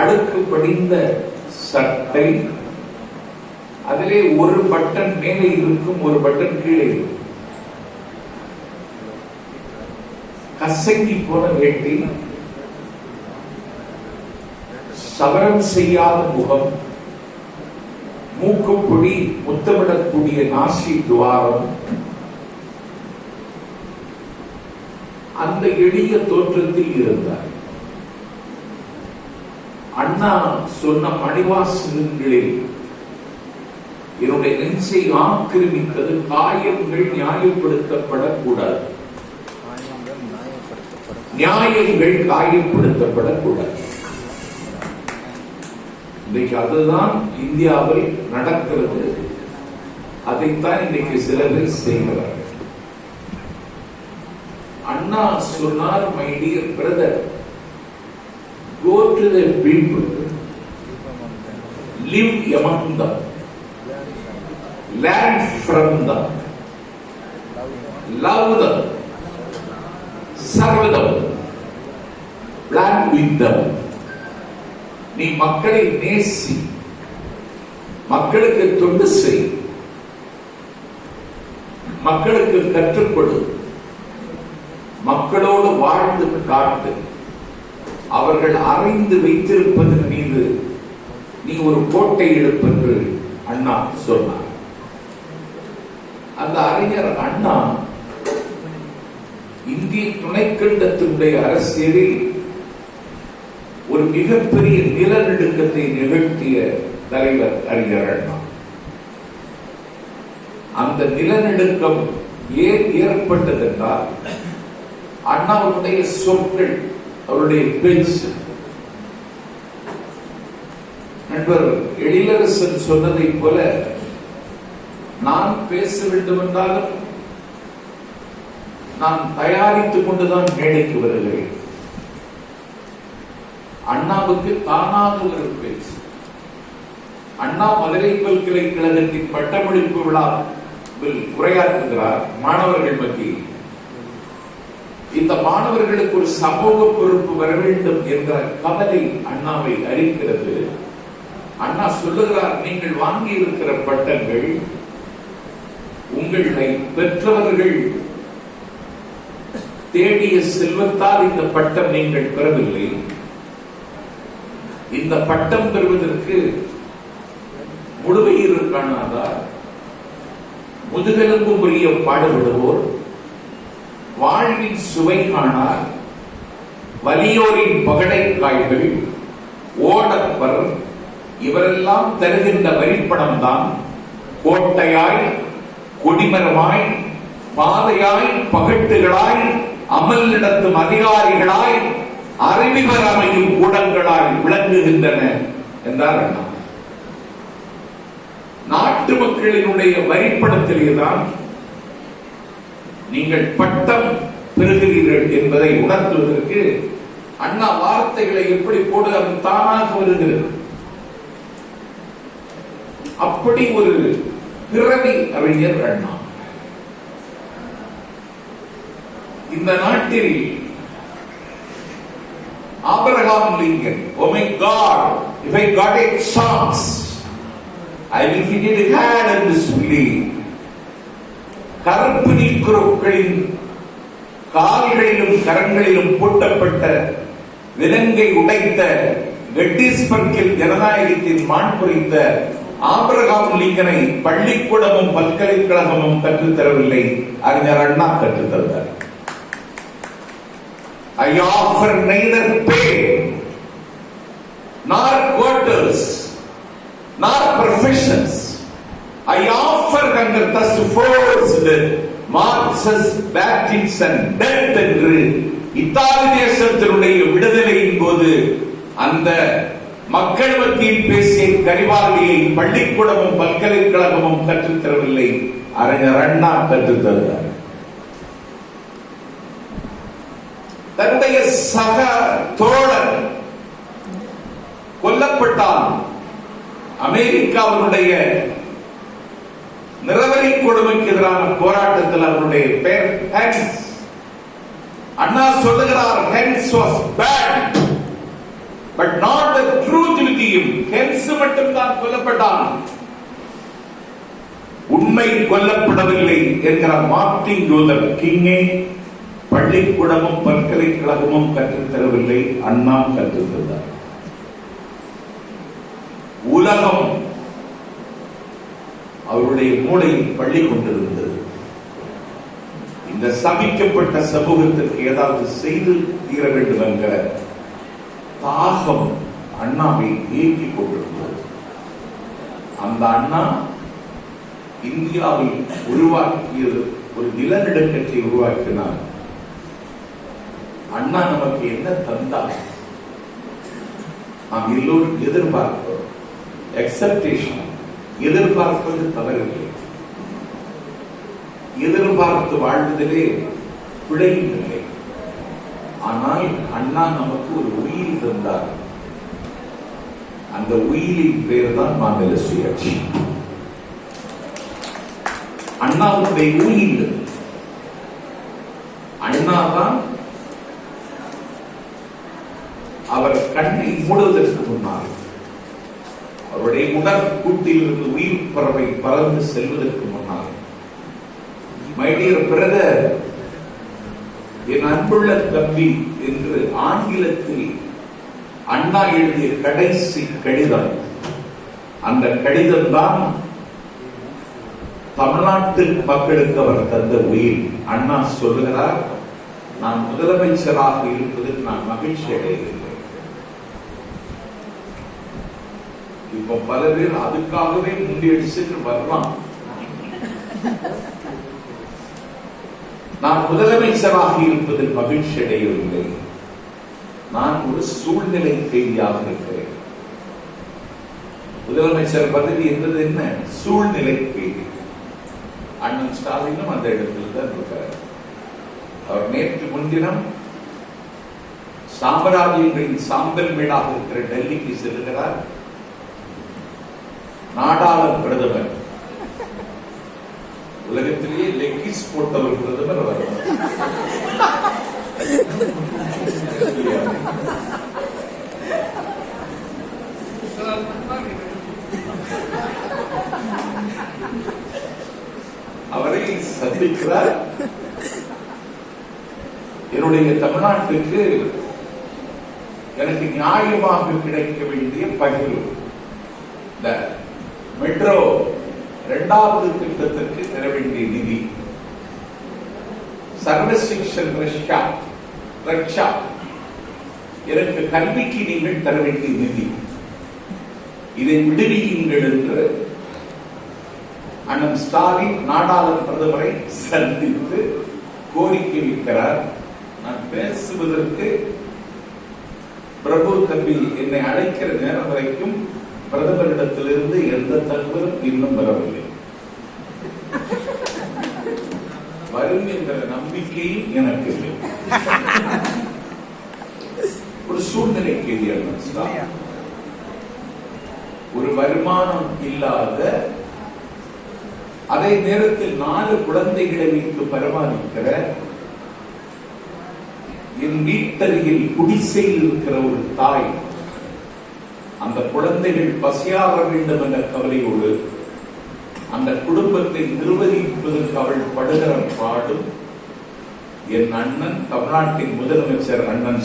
அடுக்கு படிந்த சட்டை அதிலே ஒரு பட்டன் மேலே இருக்கும் ஒரு பட்டன் கீழே இருக்கும். கசங்கி போன வேட்டி சவரம் செய்யாத முகம் மூக்குப்பொடி முத்தமிடக்கூடிய நாசி துவாரம் அந்த எளிய தோற்றத்தில் இருந்தார். அண்ணா சொன்ன மணிவாசகங்களில் என்னுடைய நெஞ்சை ஆக்கிரமித்தது காயங்கள் நியாயப்படுத்தப்படக்கூடாது. நியாயங்கள் நியாயங்கள் காயப்படுத்தப்படக்கூடாது. இன்றைக்கு அதுதான் இந்தியாவில் நடக்கிறது. அதைத்தான் இன்றைக்கு சில பேர் செய்கிறார்கள். அண்ணா சொன்னார் my dear brother go to the people, live among them. Learn from them. Love them. Serve them. Plan with them. நீ மக்களை நேசி. மக்களுக்கு தொண்டு செய். மக்களுக்கு கற்றுக்கொடு. மக்களோடு வாழ்ந்து காட்டு. அவர்கள் அறைந்து வைத்திருப்பதன் மீது நீ ஒரு கோட்டை எடுப்பென்று அண்ணா சொன்னார். அந்த அறிஞர் அண்ணா இந்திய துணைக்கண்டத்தினுடைய அரசியலில் ஒரு மிகப்பெரிய நிலநடுக்கத்தை நிகழ்த்திய தலைவர் அறிஞர் அண்ணா. அந்த நிலநடுக்கம் ஏன் ஏற்பட்டதென்றால் அண்ணாவுடைய சொற்கள் அவருடைய பேச்சு நண்பர் எழிலரசன் சொன்னதைப் போல நான் பேச வேண்டும் என்றாலும் நான் தயாரித்துக் கொண்டுதான் மேடைக்கு வருகிறேன். அண்ணாவுக்கு தானாக ஒரு பேச்சு அண்ணா மதுரை பல்கலைக்கழகத்தின் பட்டமளிப்பு விழாவில் உரையாற்றுகிறார் மாணவர்கள் மத்தியில். இந்த மாணவர்களுக்கு ஒரு சமூக பொறுப்பு வர வேண்டும் என்ற கவலை அண்ணாவை அறிக்கிறது அண்ணா சொல்லுகிறார் நீங்கள் வாங்கி இருக்கிற பட்டங்கள் உங்களை பெற்றவர்கள் தேடிய செல்வத்தால் இந்த பட்டம் நீங்கள் பெறவில்லை. இந்த பட்டம் பெறுவதற்கு முழுமையில் காணாதார் முதுகெலும்பு புரிய பாடுபடுவோர் வாழ்வின் சுவை காணார். வலியோரின் பகடை காய்கள் ஓடப்பர் இவரெல்லாம் தருகின்ற வரிப்படம் தான் கோட்டையாய் கொடிமரமாய் பாதையாய் பகட்டுகளாய் அமல் நடத்தும் அதிகாரிகளாய் அறிவிவர் அமையும் கூடங்களாய் விளங்குகின்றன என்றார் அண்ணா. நாட்டு மக்களினுடைய வரிப்படத்திலேதான் நீங்கள் பட்டம் பெறுகிறீர்கள் என்பதை உணர்த்துவதற்கு அண்ணா வார்த்தைகளை எப்படி போடுவது தானாக வருகிறது. அப்படி ஒரு பிறவி அறிஞர் அண்ணா. இந்த நாட்டில் Abraham Lincoln oh my God if I got a chance I will hate it hard என்று சொல்லி கருப்பு கால்களிலும் கரங்களிலும் பூட்டப்பட்ட விலங்கை உடைத்த கெட்டிஸ்பர்க்கில் ஜனநாயகத்தின் மான் குறித்த ஆபிரகாம் லிங்கனை பள்ளிக்கூடமும் பல்கலைக்கழகமும் கற்றுத்தரவில்லை. அறிஞர் அண்ணா கற்றுத்தந்தார். ஐ offer neither pay nor quarters nor provisions I offer hunger thirst forced marches என்று இத்தாலி தேசத்தினுடைய விடுதலையின் போது அந்த மக்கள் மத்தியில் பேசிய கரிவாளியை பள்ளிக்கூடமும் பல்கலைக்கழகமும் கற்றுத்தரவில்லை அறிஞர் அண்ணா கற்றுத்தருகிறார் தன்னுடைய சக தோழர் கொல்லப்பட்டான். அமெரிக்காவினுடைய நிறவரி கொடுமைக்கு எதிரான போராட்டத்தில் அவருடைய பெயர் ஹென்ஸ் அண்ணா சொல்லுகிறார் hence was bad but not the true நீதியும் ஹென்ஸ் மட்டும் தான் கொல்லப்பட்டான். உண்மை கொல்லப்படவில்லை என்கிற மார்ட்டின் லூதர் கிங்கே பள்ளிக்கூடமும் பல்கலைக்கழகமும் கற்றுத்தரவில்லை அண்ணா கற்றுத்தந்தார். உலகம் அவருடைய மூளையில் பள்ளி கொண்டிருந்தது. இந்த சபிக்கப்பட்ட சமூகத்திற்கு ஏதாவது செய்து தீர வேண்டும் என்கிற தாகம் அண்ணாவை இயக்கிக் கொண்டிருந்தது அந்த அண்ணா இந்தியாவில் உருவாக்கியது ஒரு நிலநடுக்கத்தை உருவாக்கினார். அண்ணா நமக்கு என்ன தந்தார்? நாம் எல்லோரும் எதிர்பார்க்கிறோம். எக்ஸப்டேஷன் எதிர்பார்ப்பது தவறில்லை. எதிர்பார்த்து வாழ்வதிலே பிழையும் இல்லை. ஆனால் அண்ணா நமக்கு ஒரு உயிர் தந்தார். அந்த உயிரின் பேர் தான் மாநில சுயாட்சி அண்ணாவுடைய உயிர் அண்ணா தான் அவர் கண்ணை மூடுவதற்கு முன்னால் அவருடைய உடற்கூட்டில் இருந்து உயிர் பறவை பறந்து செல்வதற்கு முன்னால். மை பிரதர் என் அன்புள்ள தம்பி என்று ஆங்கிலத்தில் அண்ணா எழுதிய கடைசி கடிதம். அந்த கடிதம் தான் தமிழ்நாட்டு மக்களுக்கு அவர் தந்த உயிர். அண்ணா சொல்லுகிறார் நான் முதலமைச்சராக இருப்பதில் நான் மகிழ்ச்சி அடைகிறேன் இப்ப பல பேர் அதுக்காகவே முண்டியடிச்சுட்டு வரலாம் நான் முதலமைச்சராக இருப்பதில் மகிழ்ச்சி அடையவில்லை. நான் ஒரு சூழ்நிலை கைதியாக இருக்கிறேன். முதலமைச்சர் பதவி என்பது என்ன? சூழ்நிலை கைதி அண்ணன் ஸ்டாலினும் அந்த இடத்தில் தான் இருக்கிறார் அவர் நேற்று முன்தினம் சாம்ராஜ்யங்களின் சாம்பல் வீடாக இருக்கிற டெல்லிக்கு செல்கிறார். நாடாளர் பிரதமர் உலகத்திலேயே லெக்கிஸ் போட்டவர் பிரதமர் அவர். அவரை சந்திக்கிறார். என்னுடைய தமிழ்நாட்டுக்கு எனக்கு நியாயமாக கிடைக்க வேண்டிய பகிர்வு. மெட்ரோ இரண்டாவது திட்டத்திற்கு தர வேண்டிய நிதி. சர்வசிக்ஷன் ரஷ்யா ரக்ஷா எனக்கு கல்விக்கு நீங்கள் தர வேண்டிய நிதி. இதை விடுவியுங்கள் என்று அண்ணன் ஸ்டாலின் நாடாளுமன்ற பிரதமரை சந்தித்து கோரிக்கை வைக்கிறார். நான் பேசுவதற்கு பிரபு தம்பி என்னை அழைக்கிற நேரம் வரைக்கும் பிரதமரிடத்திலிருந்து எந்த தகவலும் இன்னும் வரவில்லை. வரும் என்ற நம்பிக்கையும் எனக்கு இல்லை. ஒரு சூழ்நிலை கேள்வி ஒரு வருமானம் இல்லாத அதே நேரத்தில் நாலு குழந்தைகளை வைத்து பராமரிக்கிற என் வீட்டருகில் குடிசையில் இருக்கிற ஒரு தாய் அந்த குழந்தைகள் பசியாக வேண்டும் என்ற கவலையோடு அந்த குடும்பத்தை நிர்வகிப்பதற்கு அவள் படுகிற பாடும். என் அண்ணன் தமிழ்நாட்டின் முதலமைச்சர் அண்ணன்